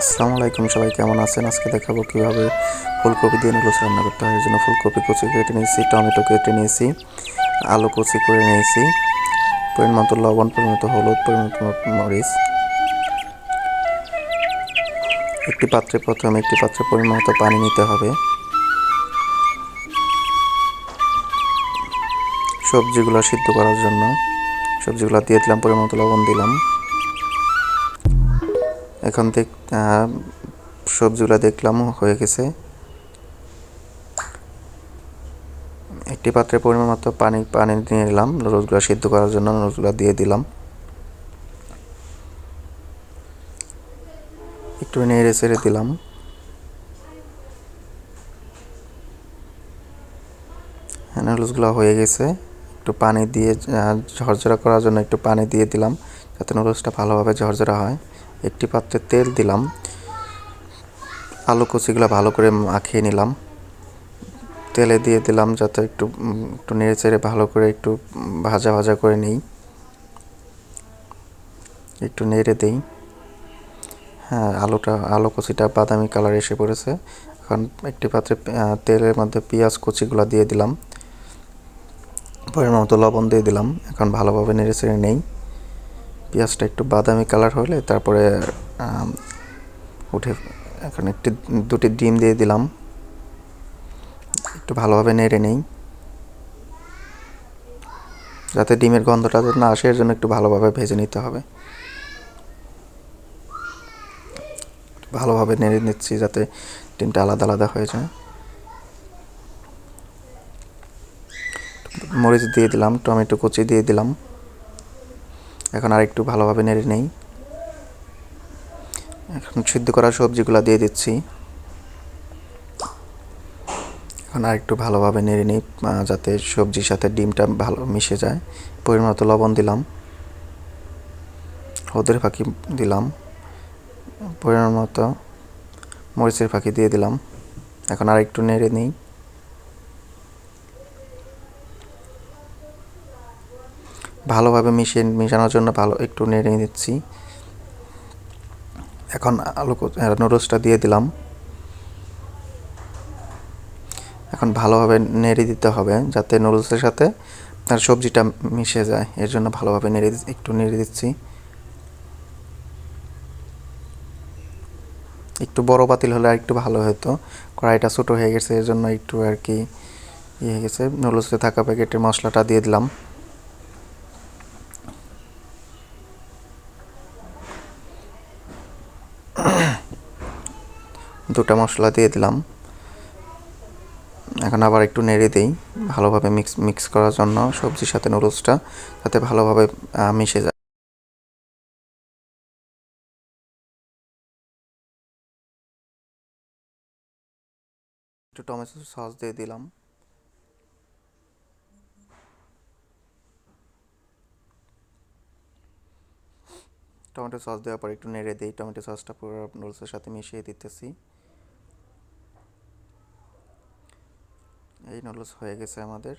আসসালামু আলাইকুম সবাই, কেমন আছেন? আজকে দেখাবো কীভাবে ফুলকপি দিয়ে নুডলস রান্না করতে হয়। এর জন্য ফুলকপি কুচি কেটে নিয়েছি, টমেটো কেটে নিয়েছি, আলু কুচি করে নিয়েছি। পরিমাণ মতো লবণ, পরিমাণ হলুদ, পরিমাণ মরিচ। একটি পাত্রে প্রথমে একটি পাত্রে পরিমাণ মতো পানি নিতে হবে। সবজিগুলো সিদ্ধ করার জন্য। সবজিগুলো দিয়ে দিলাম, পরিমাণ মতো লবণ দিলাম। এখন দেখ সবজিগুলো দেখলাম, হয়ে গেছে। একটি পাত্রে পরিমাণ মতো পানি পানি নিয়ে নিলাম নুডলসগুলো সিদ্ধ করার জন্য নুডলসগুলো দিয়ে দিলাম। একটু নেড়ে চেড়ে দিলাম। নুডলসগুলো হয়ে গেছে। একটু পানি দিয়ে ঝরঝরা করার জন্য একটু পানি দিয়ে দিলাম, যাতে নুডলসটা ভালোভাবে ঝরঝরা হয়। একটি পাত্রে তেল দিলাম। আলু কুচিগুলো ভালো করে মাখিয়ে নিলাম। তেলে দিয়ে দিলাম যাতে একটু একটু নেড়ে চেড়ে ভালো করে একটু ভাজা ভাজা করে নিই। একটু নেড়ে দিই। হ্যাঁ আলুটা আলু কুচিটা বাদামি কালার এসে পড়েছে। এখন একটি পাত্রে তেলের মধ্যে পেঁয়াজ কুচিগুলো দিয়ে দিলাম। পরিমাণ মতো লবণ দিয়ে দিলাম। এখন ভালোভাবে নেড়ে চেড়ে নেই। পেঁয়াজটা একটু বাদামি কালার হলে তারপরে উঠে এখন একটি, দুটি ডিম দিয়ে দিলাম। একটু ভালোভাবে নেড়ে নেই। যাতে ডিমের গন্ধটা না আসে, এর জন্য একটু ভালোভাবে ভেজে নিতে হবে। ভালোভাবে নেড়ে নিচ্ছি যাতে ডিমটা আলাদা আলাদা হয়ে যায়। মরিচ দিয়ে দিলাম, টমেটো কুচি দিয়ে দিলাম। এখন আর একটু ভালোভাবে নেড়ে নেই। এখন সিদ্ধ করা সবজিগুলো দিয়ে দিচ্ছি। এখন আর একটু ভালোভাবে নেড়ে নিই যাতে সবজির সাথে ডিমটা ভালো মিশে যায়। পরিমাণ মতো লবণ দিলাম। হলদের ফাঁকি দিলাম। পরিমাণ মতো মরিচের ফাঁকি দিয়ে দিলাম। এখন আর একটু নেড়ে নিই। ভালোভাবে মিশিয়ে, মেশানোর জন্য ভালো একটু নেড়ে নিচ্ছি। এখন আলু নুডলসটা দিয়ে দিলাম। এখন ভালোভাবে নেড়ে দিতে হবে যাতে নুডলসের সাথে তার সবজিটা মিশে যায়। এর জন্য ভালোভাবে নেড়ে একটু নেড়ে দিচ্ছি। একটু বড় পাতিল হলে আর একটু ভালো হতো। কড়াইটা ছোটো হয়ে গেছে, এর জন্য একটু আর কি ইয়ে হয়ে গেছে। নুডলসে থাকা প্যাকেটের মশলাটা দিয়ে দিলাম। দুটা মশলা দিয়ে দিলাম। এখন আবার একটু নেড়ে দিই, ভালোভাবে মিক্স মিক্স করার জন্য সবজির সাথে নুডলসটা যাতে ভালোভাবে মিশে যায়। একটু টমেটো সস দিয়ে দিলাম। টমেটো সস দেওয়ার পর একটু নেড়ে দিই টমেটো সসটা পুরো নুডলসের সাথে মিশিয়ে দিতেছি। এই নুডলস হয়ে গেছে আমাদের।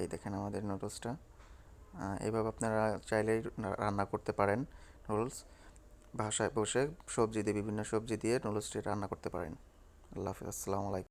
এই দেখেন আমাদের নুডলসটা এভাবে আপনারা চাইলেই রান্না করতে পারেন নুডলস বাসায় বসে সবজি দিয়ে, বিভিন্ন সবজি দিয়ে নুডলসটি রান্না করতে পারেন। আল্লাহ হাফিজ। আসসালামু আলাইকুম।